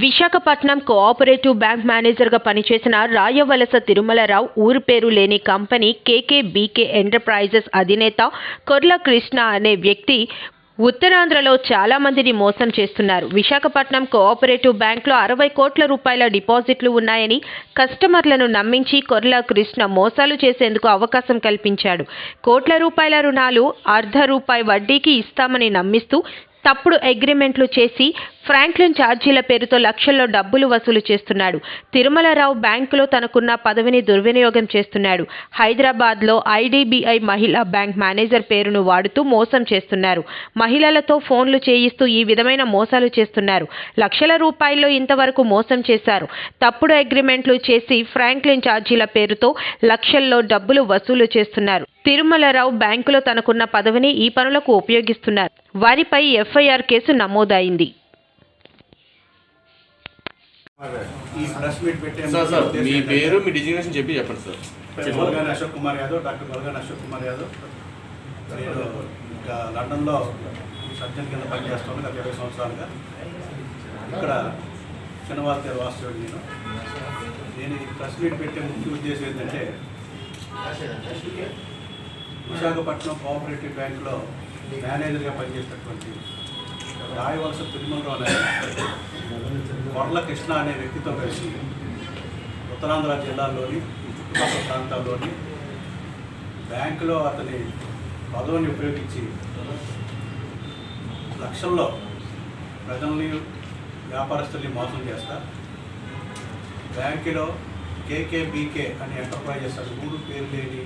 Visakhapatnam cooperative bank మేనేజర్గా పనిచేసిన రాయవలస తిరుమలరావు ఊరు పేరు లేని కంపెనీ కేకేబీకే ఎంటర్ప్రైజెస్ అధినేత కొర్ల కృష్ణ అనే వ్యక్తి ఉత్తరాంధ్రలో చాలా మందిని మోసం చేస్తున్నారు. విశాఖపట్నం కోఆపరేటివ్ బ్యాంక్లో అరవై కోట్ల రూపాయల డిపాజిట్లు ఉన్నాయని కస్టమర్లను నమ్మించి కొర్ల కృష్ణ మోసాలు చేసేందుకు అవకాశం కల్పించాడు. కోట్ల రూపాయల రుణాలు అర్ధ రూపాయి వడ్డీకి ఇస్తామని నమ్మిస్తూ తప్పుడు అగ్రిమెంట్లు చేసి ఫ్రాంక్లిన్ ఛార్జీల పేరుతో లక్షల్లో డబ్బులు వసూలు చేస్తున్నాడు. తిరుమలరావు బ్యాంకులో తనకున్న పదవిని దుర్వినియోగం చేస్తున్నాడు. హైదరాబాద్లో ఐడీబీఐ మహిళా బ్యాంక్ మేనేజర్ పేరును వాడుతూ మోసం చేస్తున్నారు. మహిళలతో ఫోన్లు చేయిస్తూ ఈ విధమైన మోసాలు చేస్తున్నారు. లక్షల రూపాయల్లో ఇంతవరకు మోసం చేశారు. తప్పుడు అగ్రిమెంట్లు చేసి ఫ్రాంక్లిన్ ఛార్జీల పేరుతో లక్షల్లో డబ్బులు వసూలు చేస్తున్నారు. తిరుమలరావు బ్యాంకులో తనకున్న పదవిని ఈ పనులకు ఉపయోగిస్తున్నారు. వారిపై ఎఫ్ఐఆర్ కేసు నమోదైంది. ఈ ప్రెస్ మీట్ పెట్టే సార్ మీ పేరు మీ డిజిగ్నేషన్ చెప్పి చెప్పండి సార్. పేరు గొలగాని అశోక్ కుమార్ యాదవ్ డాక్టర్ గొలగాని అశోక్ కుమార్ యాదవ్. నేను ఇంకా లండన్లో సర్జన్ కింద పనిచేస్తాను గత ఇరవై సంవత్సరాలుగా. ఇక్కడ చిన్నవాళ్ళ వాస్తవుడు నేను. నేను ఈ ప్రెస్ మీట్ పెట్టే ముఖ్య ఉద్దేశం ఏంటంటే విశాఖపట్నం కోఆపరేటివ్ బ్యాంకులో మేనేజర్గా పనిచేసినటువంటి రాయవలస తిరుమలరావు కొర్ల కృష్ణ అనే వ్యక్తితో కలిసి ఉత్తరాంధ్ర జిల్లాలోని చుట్టుపక్కల ప్రాంతాల్లోని బ్యాంకులో అతని పదవిని ఉపయోగించి లక్షల్లో ప్రజల్ని వ్యాపారస్తుల్ని మోసం చేస్తా బ్యాంకులో కేకేబీకే అనే ఎంటర్ప్రైజెస్ అది మూడు పేరు లేని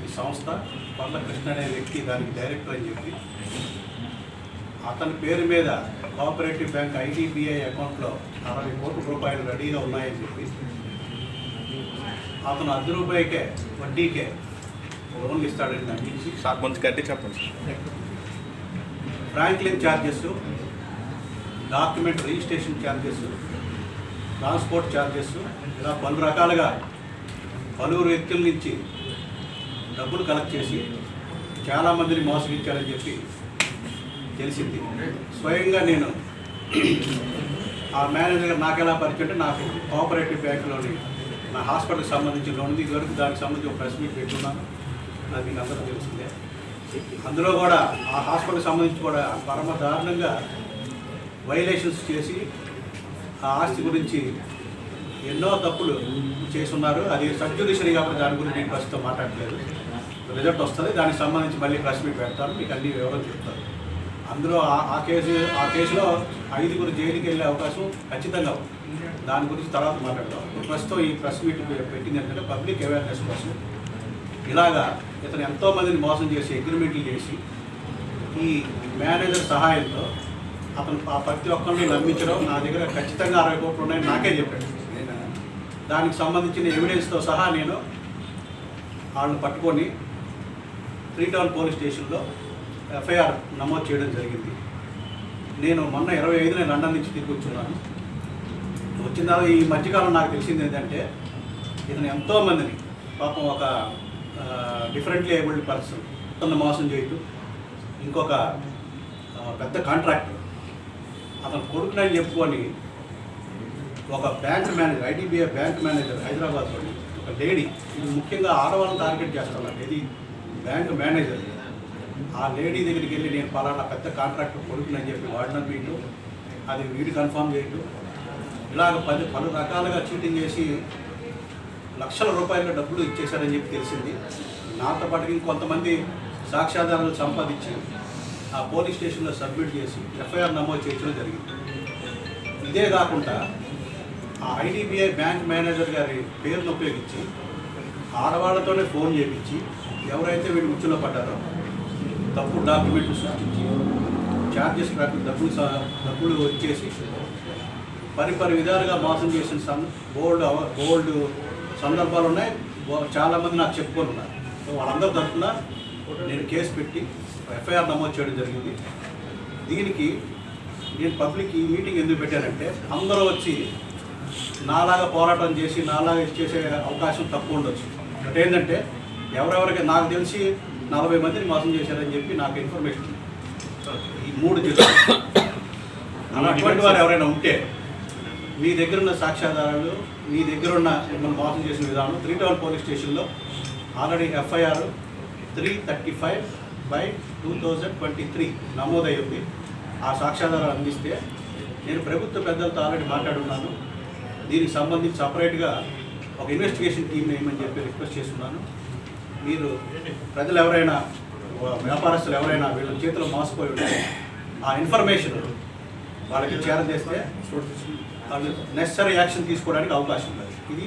ఈ సంస్థ కొల్ల కృష్ణ అనే వ్యక్తి దానికి డైరెక్టర్ అని చెప్పి అతని పేరు మీద కోఆపరేటివ్ బ్యాంక్ ఐడిబిఐ అకౌంట్లో అరవై కోట్ల రూపాయలు రెడీగా ఉన్నాయని చెప్పి. అతను అర్ధ రూపాయికే వడ్డీకే లోన్లు ఇస్తాడని నమ్మించి. కొంచెం గట్టి చెప్పండి franking charges document registration charges transport charges ఇలా పలు రకాలుగా పలువురు వ్యక్తుల నుంచి డబ్బులు కలెక్ట్ చేసి చాలామందిని మోసగించారని చెప్పి తెలిసింది. స్వయంగా నేను ఆ మేనేజర్ నాకు ఎలా పరిచయం అంటే నాకు కోఆపరేటివ్ బ్యాంకులోని నా హాస్పిటల్కి సంబంధించిన లోన్ ఉంది. ఇదివరకు దానికి సంబంధించి ఒక ప్రెస్ మీట్ పెట్టుకున్నాను. అది మీకు అందరూ తెలిసిందే. అందులో కూడా ఆ హాస్పిటల్కి సంబంధించి కూడా పరమ దారుణంగా వైలేషన్స్ చేసి ఆ ఆస్తి గురించి ఎన్నో తప్పులు చేస్తున్నారు. అది సబ్జుడిషరీ కాబట్టి దాని గురించి నేను ప్రస్తుతం మాట్లాడలేదు రిజల్ట్ వస్తుంది. దానికి సంబంధించి మళ్ళీ ప్రెస్ మీట్ పెడతాను. మీకు అన్ని వివరాలు చెప్తాను. అందులో ఆ- ఆ కేసు ఆ కేసులో ఐదుగురు జైలుకి వెళ్ళే అవకాశం ఖచ్చితంగా ఉంది. దాని గురించి తర్వాత మాట్లాడదాం. ప్రస్తుతం ఈ ప్రెస్ మీట్ పెట్టింది ఏంటంటే పబ్లిక్ అవేర్నెస్ కోసం. ఇలాగా ఇతను ఎంతోమందిని మోసం చేసి అగ్రిమెంట్లు చేసి ఈ మేనేజర్ సహాయంతో అతను ఆ ప్రతి ఒక్కరిని నమ్మించడం నా దగ్గర ఖచ్చితంగా అరవై కోట్లు ఉన్నాయని నాకే చెప్పాడు. దానికి సంబంధించిన ఎవిడెన్స్తో సహా నేను వాళ్ళని పట్టుకొని త్రీ టౌన్ పోలీస్ స్టేషన్లో ఎఫ్ఐఆర్ నమోదు చేయడం జరిగింది. నేను మొన్న ఇరవై ఐదున లండన్ నుంచి తిరిగి వచ్చున్నాను. వచ్చిన తర్వాత ఈ మధ్యకాలం నాకు తెలిసింది ఏంటంటే ఇతను ఎంతోమందిని పాపం ఒక డిఫరెంట్లీ ఏబుల్డ్ పర్సన్ తను మోసం చేయటం ఇంకొక పెద్ద కాంట్రాక్టర్ అతను కొడుకునని చెప్పుకొని ఒక bank manager IDBI bank manager హైదరాబాద్లో ఒక లేడీ ఇది ముఖ్యంగా ఆడవాళ్ళని టార్గెట్ చేస్తున్నారు ఇది బ్యాంక్ మేనేజర్ ఆ లేడీ దగ్గరికి వెళ్ళి నేను పలానా పెద్ద కాంట్రాక్ట్ కొడుకునని చెప్పి వాడిన వీళ్ళు అది వీడు కన్ఫర్మ్ చేయటం ఇలాగ పది పలు రకాలుగా చీటింగ్ చేసి లక్షల రూపాయల డబ్బులు ఇచ్చేశారని చెప్పి తెలిసింది. నాతో పాటు ఇంకొంతమంది సాక్ష్యాధారాలు సంపాదించి ఆ పోలీస్ స్టేషన్లో సబ్మిట్ చేసి ఎఫ్ఐఆర్ నమోదు చేయించడం జరిగింది. ఇదే కాకుండా ఆ ఐడిబిఐ బ్యాంక్ మేనేజర్ గారి పేరును ఉపయోగించి ఆడవాళ్ళతోనే ఫోన్ చేయించి ఎవరైతే వీడు ఉచ్చులో పడ్డారో తప్పు డాక్యుమెంట్లు సృష్టించి ఛార్జెస్ ప్రకారం డబ్బులు స- డబ్బులు వచ్చేసి పరిపరి విధాలుగా మోసం చేసిన సం బోల్డ్ బోల్డ్ సందర్భాలు ఉన్నాయి. చాలామంది నాకు చెప్పుకొని ఉన్నారు సో వాళ్ళందరి తరఫున నేను కేసు పెట్టి ఎఫ్ఐఆర్ నమోదు చేయడం జరిగింది. దీనికి నేను పబ్లిక్ ఈ మీటింగ్ ఎందుకు పెట్టానంటే అందరూ వచ్చి నాలాగా పోరాటం చేసి నాలాగా చేసే అవకాశం తక్కువ ఉండొచ్చు. బట్ ఏంటంటే ఎవరెవరికి నాకు తెలిసి నలభై మందిని మోసం చేశారని చెప్పి నాకు ఇన్ఫర్మేషన్ ఈ మూడు జిల్లాలు. అలా అటువంటి వారు ఎవరైనా ఉంటే మీ దగ్గర ఉన్న సాక్ష్యాధారాలు మీ దగ్గర ఉన్న మిమ్మల్ని మోసం చేసిన విధానం త్రీ టౌన్ పోలీస్ స్టేషన్లో already FIR three thirty five by two thousand twenty three నమోదై ఉంది. ఆ సాక్ష్యాధారాలు అందిస్తే నేను ప్రభుత్వ పెద్దలతో ఆల్రెడీ మాట్లాడున్నాను దీనికి సంబంధించి సపరేట్గా ఒక ఇన్వెస్టిగేషన్ టీమ్ వేయమని చెప్పి రిక్వెస్ట్ చేస్తున్నాను. మీరు ప్రజలు ఎవరైనా వ్యాపారస్తులు ఎవరైనా వీళ్ళ చేతిలో మోసపోయి ఉంటే ఆ ఇన్ఫర్మేషన్ వాళ్ళకి చేరదేస్తే వాళ్ళు నెసరీ యాక్షన్ తీసుకోవడానికి అవకాశం ఉంది. ఇది